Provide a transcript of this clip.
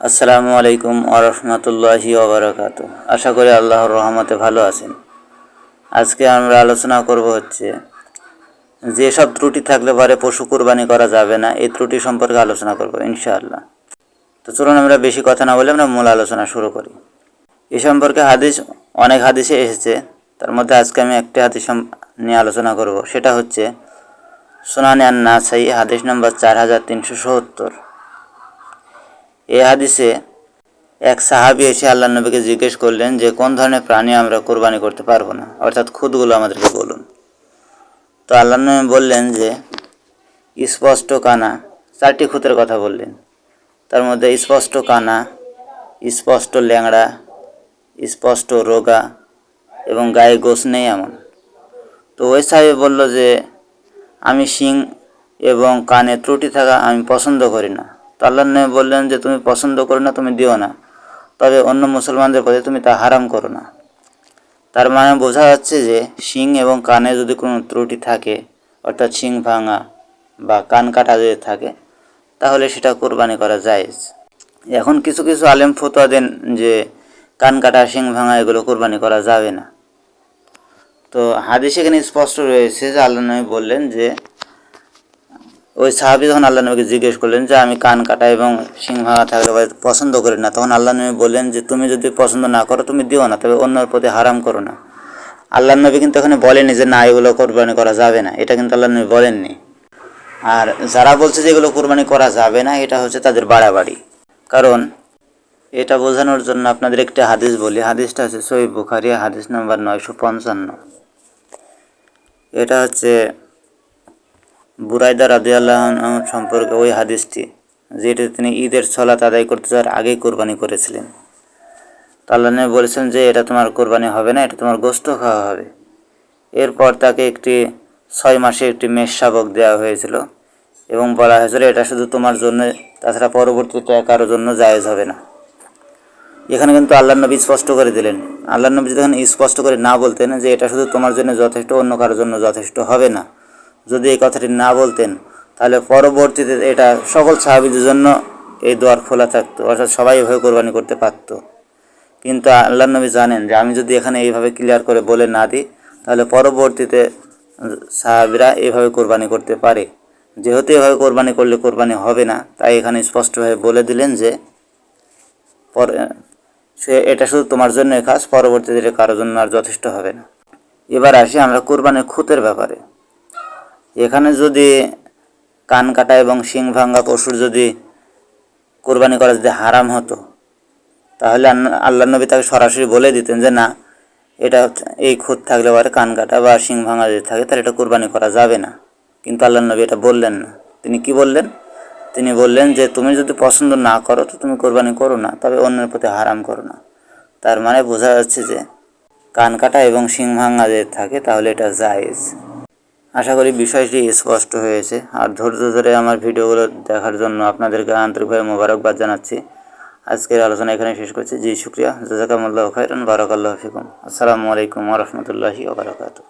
আসসালামু আলাইকুম আরহামতুল্লাহি ওবরাকাত আশা করি আল্লাহর রহমতে ভালো আছেন। আজকে আমরা আলোচনা করব হচ্ছে, যেসব ত্রুটি থাকলে পরে পশু কুরবানি করা যাবে না, এই ত্রুটি সম্পর্কে আলোচনা করব ইনশাআল্লাহ। তো চলুন আমরা বেশি কথা না বলে আমরা মূল আলোচনা শুরু করি। এ সম্পর্কে হাদিস, অনেক হাদিসে এসেছে, তার মধ্যে আজকে আমি একটি হাদিস নিয়ে আলোচনা করব। সেটা হচ্ছে, সোনানি আন নাসাই হাদিস নম্বর চার হাজার তিনশো সত্তর। এই হাদিসে এক সাহাবি এসে আল্লাহ নবীকে জিজ্ঞেস করলেন যে, কোন ধরনের প্রাণী আমরা কোরবানি করতে পারব না? অর্থাৎ খুদগুলো আমাদেরকে বলুন। তো আল্লাহ নবী বললেন যে স্পষ্ট কানা চারটি খুঁতের কথা বললেন। তার মধ্যে স্পষ্ট কানা স্পষ্ট ল্যাংড়া, স্পষ্ট রোগা এবং গায়ে গোস নেই এমন। তো ওই সাহেব বলল যে, আমি শিং এবং কানে ত্রুটি থাকা আমি পছন্দ করি না। তো আল্লাহ নবী বললেন যে, তুমি পছন্দ করো না, তুমি দিও না। তবে অন্য মুসলমানদের প্রতি তুমি তা হারাম করো না। তার মানে বোঝা যাচ্ছে যে, শিং এবং কানে যদি কোনো ত্রুটি থাকে, অর্থাৎ শিং ভাঙা বা কান কাটা যদি থাকে, তাহলে সেটা কোরবানি করা যায় এখন কিছু কিছু আলেম ফতোয়া দেন যে, কান কাটা, শিং ভাঙা এগুলো কোরবানি করা যাবে না। তো হাদিস এখানে স্পষ্ট রয়েছে যে, আল্লাহ নবী বললেন যে ওই সাহাবি যখন আল্লাহ নবীকে জিজ্ঞেস করলেন যে, আমি কান কাটা এবং শিং ভাঙা থাকলে পছন্দ করি না? তখন আল্লাহ নবী বললেন যে, তুমি যদি পছন্দ না করো, তুমি দিও না, তবে অন্যের প্রতি হারাম করো না। আল্লাহ নবী কিন্তু এখানে বলেনি যে, না, এগুলো কোরবানি করা যাবে না। এটা কিন্তু আল্লাহ নবী বলেননি। আর যারা বলছে যে, এগুলো কোরবানি করা যাবে না, এটা হচ্ছে তাদের বাড়াবাড়ি। কারণ এটা বোঝানোর জন্য আপনাদের একটি হাদিস বলি। হাদিসটা হচ্ছে সহি বুখারি, হাদিস নাম্বার নয়শো পঞ্চান্ন। এটা হচ্ছে বুরাইদা রাদিয়াল্লাহ আনহু সম্পর্কে ওই হাদিসটি যেটি তিনি ঈদের ছলাত আদায় করতে যাওয়ার আগেই কোরবানি করেছিলেন। তো আল্লাহ বলেছেন যে, এটা তোমার কোরবানি হবে না, এটা তোমার গোস্ত খাওয়া হবে। এরপর তাকে একটি ছয় মাসে একটি মেষ শাবক দেওয়া হয়েছিল এবং বলা হয়েছিল, এটা শুধু তোমার জন্য, তাছাড়া পরবর্তীতে কারোর জন্য জায়েজ হবে না। এখানে কিন্তু আল্লাহ নবী স্পষ্ট করে দিলেন। আল্লাহ নবী যদি এখানে স্পষ্ট করে না বলতেন যে, এটা শুধু তোমার জন্য যথেষ্ট, অন্য কারোর জন্য যথেষ্ট হবে না। যদি এই কথাটি না বলতেন, তাহলে পরবর্তীতে এটা সকল সাহাবিদের জন্য এই দোয়ার খোলা থাকতো, অর্থাৎ সবাই এভাবে কোরবানি করতে পারতো। কিন্তু আল্লাহ নবী জানেন যে আমি যদি এখানে এইভাবে ক্লিয়ার করে বলে না দিই, তাহলে পরবর্তীতে সাহাবিরা এভাবে কোরবানি করতে পারে। যেহেতু এভাবে কোরবানি করলে কোরবানি হবে না, তাই এখানে স্পষ্টভাবে বলে দিলেন যে, পরে, সে এটা শুধু তোমার জন্য খাস, পরবর্তীতে কারোর জন্য আর যথেষ্ট হবে না। এবার আসি আমরা কোরবানির খুঁতের ব্যাপারে। এখানে যদি কান কাটা এবং শিং ভাঙ্গা পশুর যদি কোরবানি করা যদি হারাম হতো, তাহলে আল্লাহ নবী তাকে সরাসরি বলে দিতেন যে, না, এটা এই খুঁত থাকলে পরে কান কাটা বা শিং ভাঙা যদি থাকে, তাহলে এটা কোরবানি করা যাবে না। কিন্তু আল্লাহ নবী এটা বললেন না। তিনি কি বললেন? তিনি বললেন যে, তুমি যদি পছন্দ না করো, তো তুমি কোরবানি করো না, তবে অন্যের প্রতি হারাম করো না। তার মানে বোঝা যাচ্ছে যে, কান কাটা এবং শিং ভাঙা যদি থাকে, তাহলে এটা জায়েজ। আশা করি বিষয়টি স্পষ্ট হয়েছে। আর ধৈর্য ধরে আমার ভিডিওগুলো দেখার জন্য আপনাদেরকে আন্তরিকভাবে মোবারকবাদ জানাচ্ছি। আজকের আলোচনা এখানে শেষ করছি। জি, শুক্রিয়া। জাজাকামুল্লাহ খাইরান বারাকাল্লাহ ফিকুম। আসসালামু আলাইকুম ওরহমতুল্লাহি ওবরাকাতু